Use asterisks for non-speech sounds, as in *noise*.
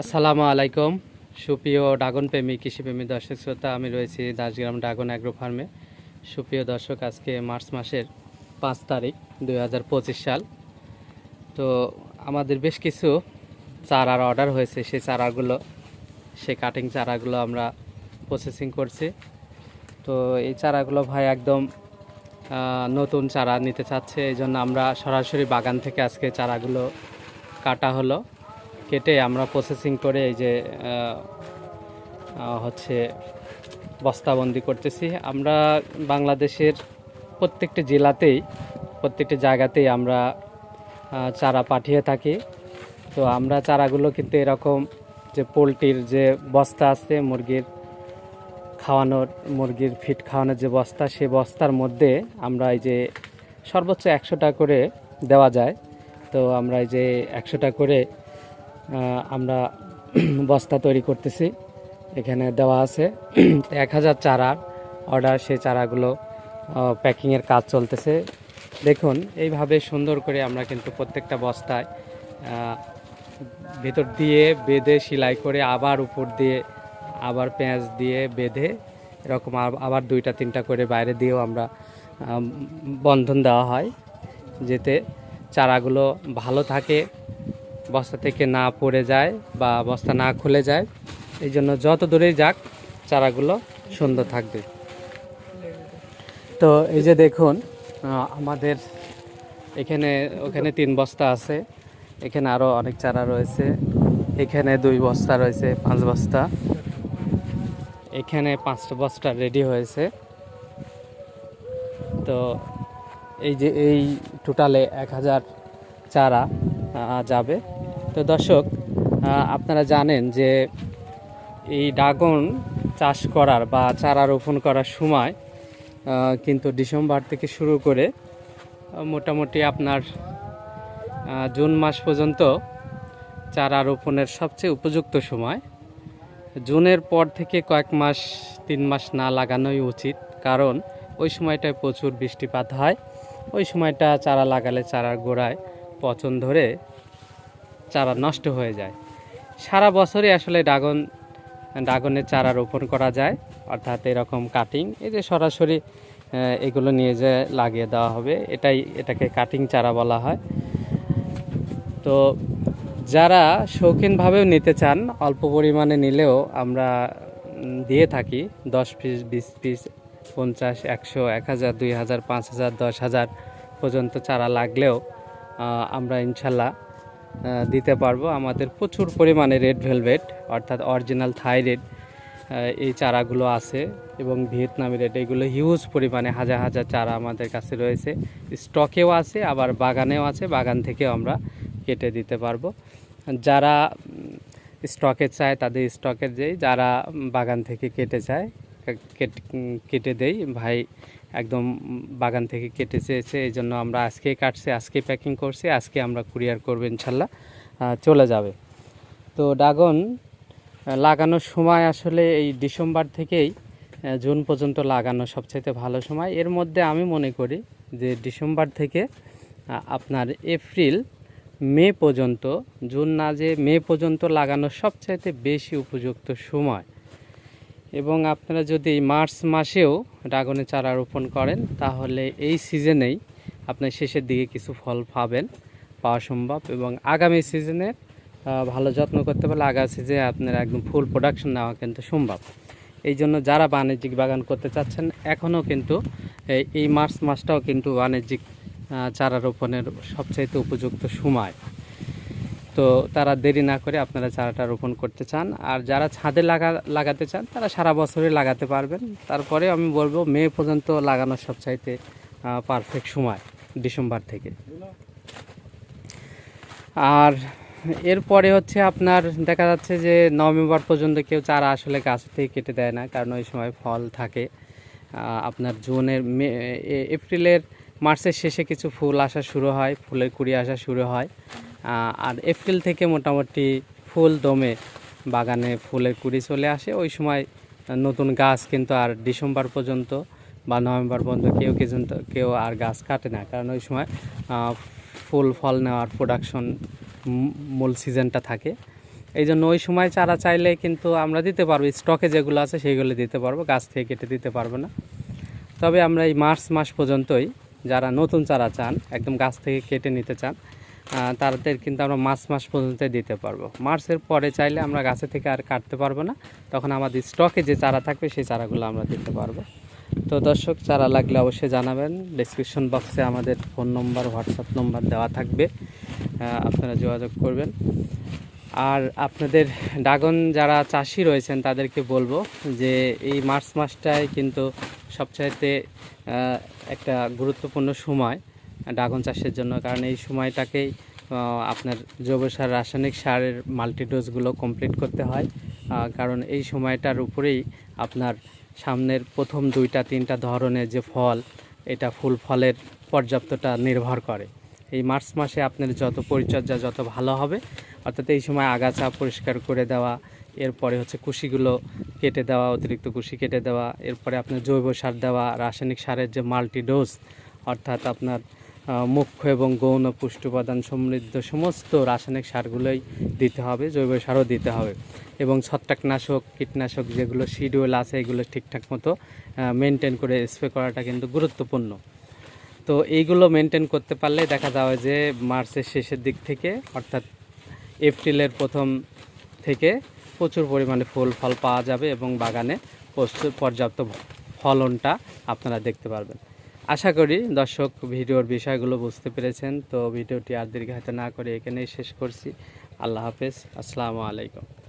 আসসালামু আলাইকুম। সুপ্রিয় ড্রাগন প্রেমী কৃষিপ্রেমী দর্শক শ্রোতা, আমি রয়েছি দাসগ্রাম ড্রাগন অ্যাগ্রো ফার্মে। সুপ্রিয় দর্শক, আজকে মার্চ মাসের পাঁচ তারিখ দু হাজার পঁচিশ সাল। তো আমাদের বেশ কিছু চারার অর্ডার হয়েছে। সেই চারাগুলো, সেই কাটিং চারাগুলো আমরা প্রসেসিং করছি। তো এই চারাগুলো ভাই একদম নতুন চারা নিতে চাচ্ছে। এই জন্য আমরা সরাসরি বাগান থেকে আজকে চারাগুলো কাটা হলো। কেটে আমরা প্রসেসিং করে এই যে হচ্ছে বস্তাবন্দি করতেছি। আমরা বাংলাদেশের প্রত্যেকটি জেলাতেই, প্রত্যেকটি জায়গাতেই আমরা চারা পাঠিয়ে থাকি। তো আমরা চারাগুলো কিন্তু এরকম যে পোলট্রির যে বস্তা আছে, মুরগির খাওয়ানোর, মুরগির ফিট খাওয়ানোর যে বস্তা সে বস্তার মধ্যে আমরা এই যে সর্বোচ্চ একশোটা করে দেওয়া যায়। তো আমরা এই যে একশোটা করে আমরা *clears throat* বস্তা তৈরি করতেছি। এখানে দেওয়া আছে *clears throat* এক হাজার চারার অর্ডার সেই চারাগুলো প্যাকিংয়ের কাজ চলতেছে। দেখুন, এইভাবে সুন্দর করে আমরা কিন্তু প্রত্যেকটা বস্তায় ভেতর দিয়ে বেঁধে সেলাই করে আবার উপর দিয়ে আবার পেঁয়াজ দিয়ে বেঁধে এরকম আব- আবার দুইটা, তিনটা করে বাইরে দিয়েও আমরা বন্ধন দেওয়া হয়। যেতে চারাগুলো ভালো থাকে। বস্তা থেকে না পড়ে যায় বা বস্তা না খুলে যায়। এই জন্য যত দূরেই যাক, চারাগুলো সুন্দর থাকবে। তো এই যে দেখুন আমাদের এখানে, ওখানে তিন বস্তা আছে। এখানে আরও অনেক চারা রয়েছে। এখানে দুই বস্তা রয়েছে, পাঁচ বস্তা। এখানে পাঁচটা বস্তা রেডি হয়েছে। তো এই যে এই টোটালে এক হাজার চারা যাবে। তো দর্শক আপনারা জানেন যে এই ড্রাগন চাষ করার বা চারা রোপণ করার সময় কিন্তু ডিসেম্বর থেকে শুরু করে মোটামুটি আপনার জুন মাস পর্যন্ত চারা রোপণের সবচেয়ে উপযুক্ত সময়। জুনের পর থেকে কয়েক মাস, তিন মাস না লাগানোই উচিত, কারণ ওই সময়টায় প্রচুর বৃষ্টিপাত হয়। ওই সময়টা চারা লাগালে চারার গোড়ায় পচন ধরে চারা নষ্ট হয়ে যায়। সারা বছরই আসলে ড্রাগন, ড্রাগনের চারা রোপণ করা যায়, অর্থাৎ এরকম কাটিং এই যে সরাসরি এগুলো নিয়ে যে লাগিয়ে দেওয়া হবে, এটাই, এটাকে কাটিং চারা বলা হয়। তো যারা শৌখিনভাবেও নিতে চান, অল্প পরিমাণে নিলেও আমরা দিয়ে থাকি, দশ পিস বিশ পিস পঞ্চাশ, একশো, এক হাজার, দুই হাজার, পাঁচ হাজার, দশ হাজার পর্যন্ত চারা লাগলেও আমরা ইনশাল্লাহ দিতে পারব। আমাদের প্রচুর পরিমাণে রেড ভেলভেট, অর্থাৎ অরিজিনাল থাইরেড এই চারাগুলো আছে এবং ভিয়েতনামি রেড, এগুলো হিউজ পরিমাণে, হাজার হাজার চারা আমাদের কাছে রয়েছে। স্টকেও আছে, আবার বাগানেও আছে, বাগান থেকেও আমরা কেটে দিতে পারব। যারা স্টকে চায় তাদের স্টকের যেই, যারা বাগান থেকে কেটে চায় কেট- কেটে দেই। ভাই একদম বাগান থেকে কেটে চেয়েছে এই জন্য আমরা আজকেই কাটছি আজকে প্যাকিং করছি, আজকে আমরা কুরিয়ার করব ইনশাল্লাহ চলে যাবে। তো ড্রাগন লাগানোর সময় আসলে এই ডিসেম্বর থেকেই জুন পর্যন্ত লাগানো সবচাইতে ভালো সময়। এর মধ্যে আমি মনে করি যে ডিসেম্বর থেকে আপনার এপ্রিল, মে পর্যন্ত, জুন না যে মে পর্যন্ত লাগানো সবচাইতে বেশি উপযুক্ত সময়। এবং আপনারা যদি মার্চ মাসেও ড্রাগনের চারা রোপণ করেন, তাহলে এই সিজনেই আপনি শেষের দিকে কিছু ফল পাবেন, পাওয়া সম্ভব এবং আগামী সিজনে ভালো যত্ন করতে পারলে আগামী সিজনে আপনার একদম ফুল প্রোডাকশন নেওয়া কিন্তু সম্ভব। এই জন্য যারা বাণিজ্যিক বাগান করতে চাচ্ছেন, এখনও কিন্তু এই মার্চ মাসটাও কিন্তু বাণিজ্যিক চারা রোপণের সবচাইতে উপযুক্ত সময়। তো তারা দেরি না করে আপনারা চারাটা রোপণ করতে চান। আর যারা ছাদে লাগা, লাগাতে চান, তারা সারা বছরই লাগাতে পারবেন। তারপরে আমি বলব, মে পর্যন্ত লাগানোর সবচাইতে পারফেক্ট সময়, ডিসেম্বর থেকে। আর এরপরে হচ্ছে আপনার, দেখা যাচ্ছে যে নভেম্বর পর্যন্ত কেউ চারা আসলে গাছ থেকে কেটে দেয় না, কারণ ওই সময় ফল থাকে। আপনার জুনের মে এপ্রিলের, মার্চের শেষে কিছু ফুল আসা শুরু হয়, ফুলের কুড়ি আসা শুরু হয়। আর এপ্রিল থেকে মোটামুটি ফুল দমে বাগানে ফুলের কুড়ি চলে আসে। ওই সময় নতুন গাছ কিন্তু আর ডিসেম্বর পর্যন্ত বা নভেম্বর পর্যন্ত কেউ পর্যন্ত কেউ আর গাছ কাটে না। কারণ ওই সময় ফুল, ফল নেওয়ার প্রোডাকশন মূল সিজনটা থাকে। এই জন্য ওই সময় চারা চাইলে কিন্তু আমরা দিতে পারব। স্টকে যেগুলো আছে সেইগুলো দিতে পারব। গাছ থেকে কেটে দিতে পারব না। তবে আমরা এই মার্চ মাস পর্যন্তই যারা নতুন চারা চান, একদম গাছ থেকে কেটে নিতে চান তাদের কিন্তু আমরা মার্চ মাস পর্যন্ত দিতে পারব। মার্চের পরে চাইলে আমরা গাছে থেকে আর কাটতে পারব না। তখন আমাদের স্টকে যে চারা থাকবে, সেই চারাগুলো আমরা দিতে পারব। তো দর্শক, চারা লাগলে অবশ্যই জানাবেন। ডিসক্রিপশন বক্সে আমাদের ফোন নম্বর হোয়াটসঅ্যাপ নম্বর দেওয়া থাকবে। আপনারা যোগাযোগ করবেন। আর আপনাদের ড্রাগন যারা চাষি রয়েছেন, তাদেরকে বলব যে এই মার্চ মাসটাই কিন্তু সবচাইতে একটা গুরুত্বপূর্ণ সময়। ড্রাগন চাষের জন্য, কারণ এই সময়টাকেই আপনার জৈব সার, রাসায়নিক সারের মাল্টিডোজগুলো কমপ্লিট করতে হয়। কারণ এই সময়টার উপরেই আপনার সামনের প্রথম দুইটা, তিনটা ধরনের যে ফল, এটা ফুল ফলের পর্যাপ্তটা নির্ভর করে। এই মার্চ মাসে আপনার যত পরিচর্যা যত ভালো হবে, অর্থাৎ এই সময় আগাছা পরিষ্কার করে দেওয়া, এরপরে হচ্ছে কুশিগুলো কেটে দেওয়া, অতিরিক্ত কুশি কেটে দেওয়া, এরপরে আপনার জৈব সার দেওয়া, রাসায়নিক সারের যে মাল্টি ডোজ অর্থাৎ আপনার মুখ্য এবং গৌণ পুষ্টি উপাদান সমৃদ্ধ সমস্ত রাসায়নিক সারগুলোই দিতে হবে, জৈব সারও দিতে হবে। এবং ছত্রাকনাশক, কীটনাশক যেগুলো শিডিউল আছে, এগুলো ঠিকঠাক মতো মেনটেন করে স্প্রে করাটা কিন্তু গুরুত্বপূর্ণ। তো এইগুলো মেনটেন করতে পারলে দেখা যাবে যে মার্চের শেষের দিক থেকে, অর্থাৎ এপ্রিলের প্রথম থেকে প্রচুর পরিমাণে ফুল ফল পাওয়া যাবে এবং বাগানে পর্যাপ্ত ফলনটা আপনারা দেখতে পারবেন। আশা করি দর্শক ভিডিওর বিষয়গুলো বুঝতে পেরেছেন। তো ভিডিওটি আর দীর্ঘায়িত না করে এখানেই শেষ করছি। আল্লাহ হাফেজ। আসসালামু আলাইকুম।